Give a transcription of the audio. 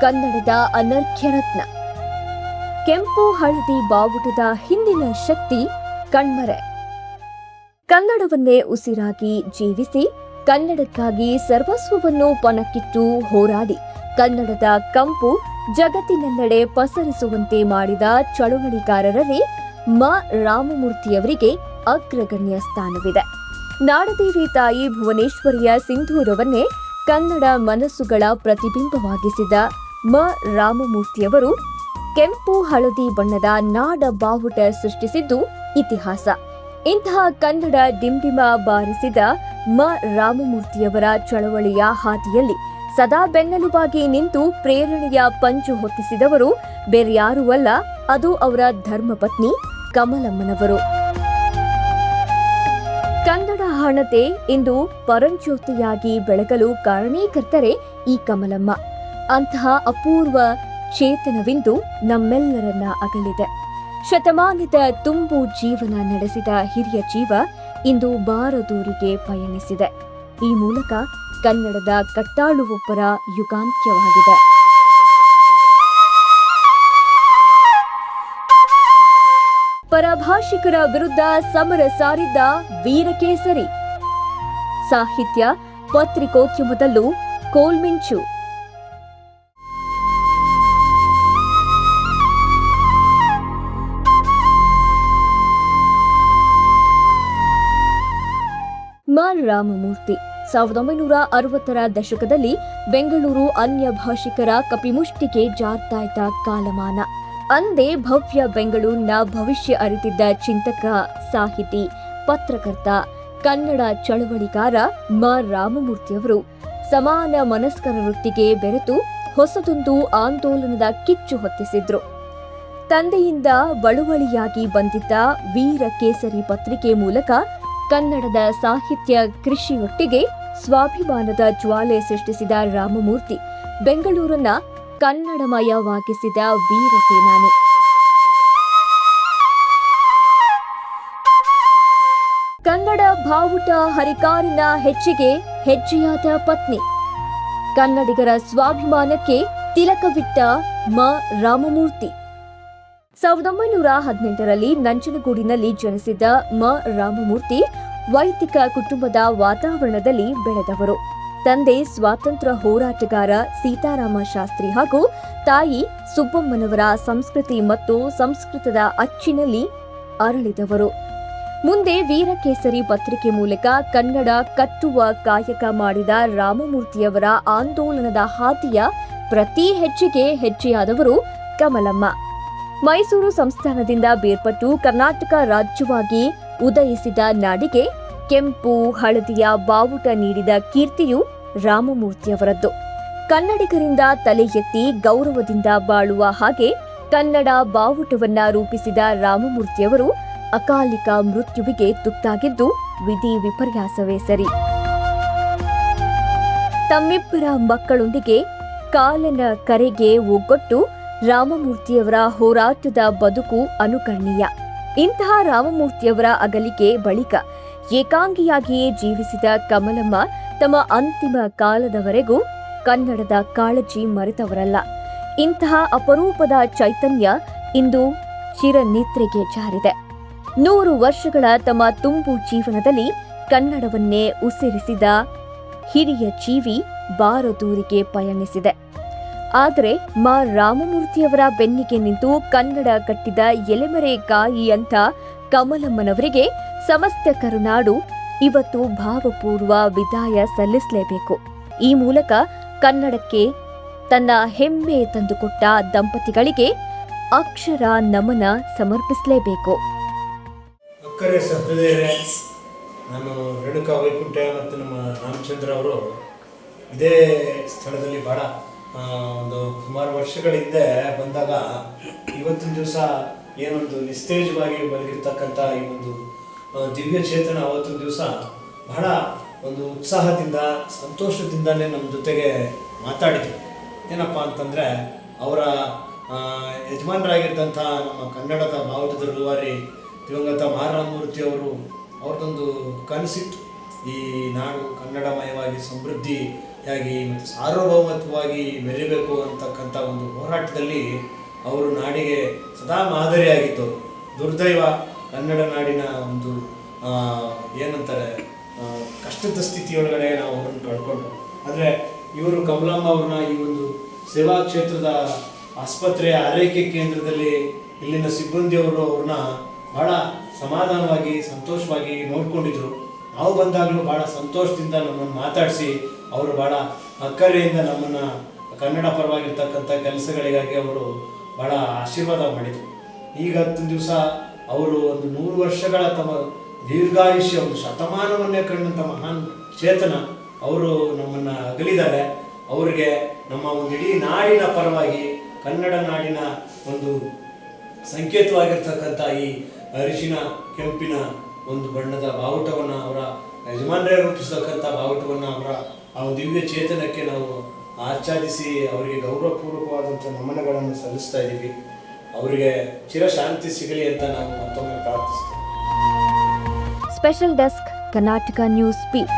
ಕನ್ನಡದ ಅನರ್ಘ್ಯ ರತ್ನ. ಕೆಂಪು ಹಳದಿ ಬಾವುಟದ ಹಿಂದಿನ ಶಕ್ತಿ ಕಣ್ಮರೆ. ಕನ್ನಡವನ್ನೇ ಉಸಿರಾಗಿ ಜೀವಿಸಿ ಕನ್ನಡಕ್ಕಾಗಿ ಸರ್ವಸ್ವವನ್ನು ಪಣಕ್ಕಿಟ್ಟು ಹೋರಾಡಿ ಕನ್ನಡದ ಕಂಪು ಜಗತ್ತಿನೆಲ್ಲೆಡೆ ಪಸರಿಸುವಂತೆ ಮಾಡಿದ ಚಳುವಳಿಗಾರರಲ್ಲಿ ಮ. ರಾಮಮೂರ್ತಿಯವರಿಗೆ ಅಗ್ರಗಣ್ಯ ಸ್ಥಾನವಿದೆ. ನಾಡದೇವಿ ತಾಯಿ ಭುವನೇಶ್ವರಿಯ ಸಿಂಧೂರವನ್ನೇ ಕನ್ನಡ ಮನಸ್ಸುಗಳ ಪ್ರತಿಬಿಂಬವಾಗಿಸಿದ ಮ. ರಾಮಮೂರ್ತಿಯವರು ಕೆಂಪು, ಹಳದಿ ಬಣ್ಣದ ನಾಡ ಬಾವುಟ ಸೃಷ್ಟಿಸಿದ್ದು ಇತಿಹಾಸ. ಇಂತಹ ಕನ್ನಡ ಡಿಂಡಿಮ ಬಾರಿಸಿದ ಮ. ರಾಮಮೂರ್ತಿಯವರ ಚಳವಳಿಯ ಹಾದಿಯಲ್ಲಿ ಸದಾ ಬೆನ್ನೆಲುಬಾಗಿ ನಿಂತು ಪ್ರೇರಣೆಯ ಪಂಚು ಹೊತ್ತಿಸಿದವರು ಬೇರ್ಯಾರೂ ಅಲ್ಲ, ಅದು ಅವರ ಧರ್ಮಪತ್ನಿ ಕಮಲಮ್ಮನವರು. ಕನ್ನಡ ಹಣತೆ ಇಂದು ಪರಂಜ್ಯೋತಿಯಾಗಿ ಬೆಳಗಲು ಕಾರಣೀಕರ್ತರೆ ಈ ಕಮಲಮ್ಮ. ಅಂತಹ ಅಪೂರ್ವ ಚೇತನವೆಂದು ನಮ್ಮೆಲ್ಲರನ್ನ ಅಗಲಿದೆ. ಶತಮಾನದ ತುಂಬು ಜೀವನ ನಡೆಸಿದ ಹಿರಿಯ ಜೀವ ಇಂದು ಬಾರದೂರಿಗೆ ಪಯಣಿಸಿದೆ. ಈ ಮೂಲಕ ಕನ್ನಡದ ಕಟ್ಟಾಳುವೊಬ್ಬರ ಯುಗಾಂತ್ಯವಾಗಿದೆ. ಪರಭಾಷಿಕರ ವಿರುದ್ಧ ಸಮರ ಸಾರಿದ್ದ ವೀರಕೇಸರಿ. ಸಾಹಿತ್ಯ ಪತ್ರಿಕೋದ್ಯಮದಲ್ಲೂ ಕೋಲ್ಮಿಂಚು. ರಾಮಮೂರ್ತಿ ಸಾವಿರದ ಒಂಬೈನೂರ ಅರವತ್ತರ ದಶಕದಲ್ಲಿ ಬೆಂಗಳೂರು ಅನ್ಯ ಭಾಷಿಕರ ಕಪಿಮುಷ್ಟಿಗೆ ಜಾರ್ತಾ ಕಾಲಮಾನ. ಅಂದೇ ಭವ್ಯ ಬೆಂಗಳೂರಿನ ಭವಿಷ್ಯ ಅರಿತಿದ್ದ ಚಿಂತಕ, ಸಾಹಿತಿ, ಪತ್ರಕರ್ತ, ಕನ್ನಡ ಚಳವಳಿಕಾರ ಮ. ರಾಮಮೂರ್ತಿಯವರು ಸಮಾನ ಮನಸ್ಕರ ವೃತ್ತಿಗೆ ಬೆರೆತು ಹೊಸದೊಂದು ಆಂದೋಲನದ ಕಿಚ್ಚು ಹೊತ್ತಿಸಿದ್ರು. ತಂದೆಯಿಂದ ಬಳುವಳಿಯಾಗಿ ಬಂದಿದ್ದ ವೀರ ಕೇಸರಿ ಪತ್ರಿಕೆ ಮೂಲಕ ಕನ್ನಡದ ಸಾಹಿತ್ಯ ಕೃಷಿಯೊಟ್ಟಿಗೆ ಸ್ವಾಭಿಮಾನದ ಜ್ವಾಲೆ ಸೃಷ್ಟಿಸಿದ ರಾಮಮೂರ್ತಿ ಬೆಂಗಳೂರನ್ನ ಕನ್ನಡಮಯವಾಗಿಸಿದ ವೀರ ಸೇನಾನಿ. ಕನ್ನಡ ಬಾವುಟ ಹರಿಕಾರಿನ ಹೆಚ್ಚಿಗೆ ಹೆಜ್ಜೆಯಾದ ಪತ್ನಿ. ಕನ್ನಡಿಗರ ಸ್ವಾಭಿಮಾನಕ್ಕೆ ತಿಲಕವಿಟ್ಟ ಮ. ರಾಮಮೂರ್ತಿ. ಸಾವಿರದ ಒಂಬೈನೂರ ಹದಿನೆಂಟರಲ್ಲಿ ನಂಜನಗೂಡಿನಲ್ಲಿ ಜನಿಸಿದ ಮ. ರಾಮಮೂರ್ತಿ ವೈದಿಕ ಕುಟುಂಬದ ವಾತಾವರಣದಲ್ಲಿ ಬೆಳೆದವರು. ತಂದೆ ಸ್ವಾತಂತ್ರ್ಯ ಹೋರಾಟಗಾರ ಸೀತಾರಾಮ ಶಾಸ್ತ್ರಿ ಹಾಗೂ ತಾಯಿ ಸುಬ್ಬಮ್ಮನವರ ಸಂಸ್ಕೃತಿ ಮತ್ತು ಸಂಸ್ಕೃತದ ಅಚ್ಚಿನಲ್ಲಿ ಅರಳಿದವರು. ಮುಂದೆ ವೀರಕೇಸರಿ ಪತ್ರಿಕೆ ಮೂಲಕ ಕನ್ನಡ ಕಟ್ಟುವ ಕಾಯಕ ಮಾಡಿದ ರಾಮಮೂರ್ತಿಯವರ ಆಂದೋಲನದ ಹಾದಿಯ ಪ್ರತಿ ಹೆಜ್ಜೆಗೆ ಹೆಜ್ಜೆಯಾದವರು ಕಮಲಮ್ಮ. ಮೈಸೂರು ಸಂಸ್ಥಾನದಿಂದ ಬೇರ್ಪಟ್ಟು ಕರ್ನಾಟಕ ರಾಜ್ಯವಾಗಿ ಉದಯಿಸಿದ ನಾಡಿಗೆ ಕೆಂಪು, ಹಳದಿಯ ಬಾವುಟ ನೀಡಿದ ಕೀರ್ತಿಯು ರಾಮಮೂರ್ತಿಯವರದ್ದು. ಕನ್ನಡಿಗರಿಂದ ತಲೆ ಎತ್ತಿ ಗೌರವದಿಂದ ಬಾಳುವ ಹಾಗೆ ಕನ್ನಡ ಬಾವುಟವನ್ನ ರೂಪಿಸಿದ ರಾಮಮೂರ್ತಿಯವರು ಅಕಾಲಿಕ ಮೃತ್ಯುವಿಗೆ ತುತ್ತಾಗಿದ್ದು ವಿಧಿ ವಿಪರ್ಯಾಸವೇ ಸರಿ. ತಮ್ಮಿಬ್ಬರ ಮಕ್ಕಳೊಂದಿಗೆ ಕಾಲನ ಕರೆಗೆ ಒಗ್ಗೊಟ್ಟು ರಾಮಮೂರ್ತಿಯವರ ಹೋರಾಟದ ಬದುಕು ಅನುಕರಣೀಯ. ಇಂತಹ ರಾಮಮೂರ್ತಿಯವರ ಅಗಲಿಕೆ ಬಳಿಕ ಏಕಾಂಗಿಯಾಗಿಯೇ ಜೀವಿಸಿದ ಕಮಲಮ್ಮ ತಮ್ಮ ಅಂತಿಮ ಕಾಲದವರೆಗೂ ಕನ್ನಡದ ಕಾಳಜಿ ಮರೆತವರಲ್ಲ. ಇಂತಹ ಅಪರೂಪದ ಚೈತನ್ಯ ಇಂದು ಚಿರನಿದ್ರೆಗೆ ಜಾರಿದೆ. ನೂರು ವರ್ಷಗಳ ತಮ್ಮ ತುಂಬು ಜೀವನದಲ್ಲಿ ಕನ್ನಡವನ್ನೇ ಉಸಿರಿಸಿದ ಹಿರಿಯ ಜೀವಿ ಬಾರದೂರಿಗೆ ಪಯಣಿಸಿದೆ. ಆದರೆ ಮಾ. ರಾಮಮೂರ್ತಿಯವರ ಬೆನ್ನಿಗೆ ನಿಂತು ಕನ್ನಡ ಕಟ್ಟಿದ ಎಲೆಮರೆ ಅಂತ ಕಮಲಮ್ಮನವರಿಗೆ ಸಮಸ್ತ ಕರುನಾಡು ಇವತ್ತು ಭಾವಪೂರ್ವ ವಿದಾಯ ಸಲ್ಲಿಸಲೇಬೇಕು. ಈ ಮೂಲಕ ಕನ್ನಡಕ್ಕೆ ತನ್ನ ಹೆಮ್ಮೆ ತಂದುಕೊಟ್ಟ ದಂಪತಿಗಳಿಗೆ ಅಕ್ಷರ ನಮನ ಸಮರ್ಪಿಸಲೇಬೇಕು. ಅಕ್ಕರೆ ಸಹೃದಯರೇ, ನಾನು ರೇಣುಕಾ ವೈಕುಂಠ ಮತ್ತು ನಮ್ಮ ರಾಮಚಂದ್ರ ಅವರು ಇದೇ ಸ್ಥಳದಲ್ಲಿ ಬಹಳ ಒಂದು ಸುಮಾರು ವರ್ಷಗಳ ಹಿಂದೆ ಬಂದಾಗ ಇವತ್ತಿನ ದಿವಸ ಏನೊಂದು ನಿಸ್ತೇಜವಾಗಿ ಮಲಗಿರ್ತಕ್ಕಂಥ ಈ ಒಂದು ದಿವ್ಯ ಚೇತನ ಅವತ್ತಿನ ದಿವಸ ಬಹಳ ಒಂದು ಉತ್ಸಾಹದಿಂದ, ಸಂತೋಷದಿಂದಲೇ ನಮ್ಮ ಜೊತೆಗೆ ಮಾತಾಡಿದರು. ಏನಪ್ಪ ಅಂತಂದರೆ, ಅವರ ಯಜಮಾನರಾಗಿದ್ದಂಥ ನಮ್ಮ ಕನ್ನಡದ ಬಾವುಟದ ರೂವಾರಿ ದಿವಂಗತ ಮಹಾರಾಮಮೂರ್ತಿ ಅವರು, ಅವ್ರದ್ದೊಂದು ಕನಸಿತ್ತು. ಈ ನಾಡು ಕನ್ನಡಮಯವಾಗಿ, ಸಮೃದ್ಧಿಯಾಗಿ ಮತ್ತು ಸಾರ್ವಭೌಮತ್ವವಾಗಿ ಮೆರಿಬೇಕು ಅಂತಕ್ಕಂಥ ಒಂದು ಹೋರಾಟದಲ್ಲಿ ಅವರು ನಾಡಿಗೆ ಸದಾ ಮಾದರಿಯಾಗಿದ್ದವರು. ದುರ್ದೈವ ಕನ್ನಡ ನಾಡಿನ ಒಂದು ಏನಂತಾರೆ ಕಷ್ಟದ ಸ್ಥಿತಿಯೊಳಗಡೆ ನಾವು ಅವರನ್ನು ಕಳ್ಕೊಂಡು. ಆದರೆ ಇವರು ಕಮಲಮ್ಮ ಅವ್ರನ್ನ ಈ ಒಂದು ಸೇವಾ ಕ್ಷೇತ್ರದ ಆಸ್ಪತ್ರೆಯ ಆರೈಕೆ ಕೇಂದ್ರದಲ್ಲಿ ಇಲ್ಲಿನ ಸಿಬ್ಬಂದಿಯವರು ಅವ್ರನ್ನ ಬಹಳ ಸಮಾಧಾನವಾಗಿ, ಸಂತೋಷವಾಗಿ ನೋಡಿಕೊಂಡಿದ್ರು. ನಾವು ಬಂದಾಗಲೂ ಬಹಳ ಸಂತೋಷದಿಂದ ನಮ್ಮನ್ನು ಮಾತಾಡಿಸಿ ಅವರು ಬಹಳ ಅಕ್ಕರೆಯಿಂದ ನಮ್ಮನ್ನು ಕನ್ನಡ ಪರವಾಗಿರ್ತಕ್ಕಂಥ ಕೆಲಸಗಳಿಗಾಗಿ ಅವರು ಬಹಳ ಆಶೀರ್ವಾದ ಮಾಡಿದರು. ಈಗ ಹತ್ತು ದಿವಸ ಅವರು ಒಂದು ನೂರು ವರ್ಷಗಳ ತಮ್ಮ ದೀರ್ಘಾಯುಷ್ಯ, ಒಂದು ಶತಮಾನವನ್ನೇ ಕಂಡಂಥ ಮಹಾನ್ ಚೇತನ ಅವರು ನಮ್ಮನ್ನು ಅಗಲಿದ್ದಾರೆ. ಅವರಿಗೆ ನಮ್ಮ ಒಂದು ಇಡೀ ನಾಡಿನ ಪರವಾಗಿ ಕನ್ನಡ ನಾಡಿನ ಒಂದು ಸಂಕೇತವಾಗಿರ್ತಕ್ಕಂಥ ಈ ಅರಿಶಿನ ಕೆಂಪಿನ ಒಂದು ಬಣ್ಣದ ಬಾವುಟವನ್ನು ಅವರ ಯಜಮಾನರೇ ರೂಪಿಸತಕ್ಕಂಥ ಬಾವುಟವನ್ನು ಅವರ ಆ ದಿವ್ಯ ಚೇತನಕ್ಕೆ ನಾವು ಆಚ್ಛಾದಿಸಿ ಅವರಿಗೆ ಗೌರವಪೂರ್ವಕವಾದಂಥ ನಮನಗಳನ್ನು ಸಲ್ಲಿಸ್ತಾ ಇದ್ದೀವಿ. ಅವರಿಗೆ ಚಿರಶಾಂತಿ ಸಿಗಲಿ ಅಂತ ನಾವು ಮತ್ತೊಮ್ಮೆ ಪ್ರಾರ್ಥಿಸ್ತೀವಿ special desk Karnataka news beat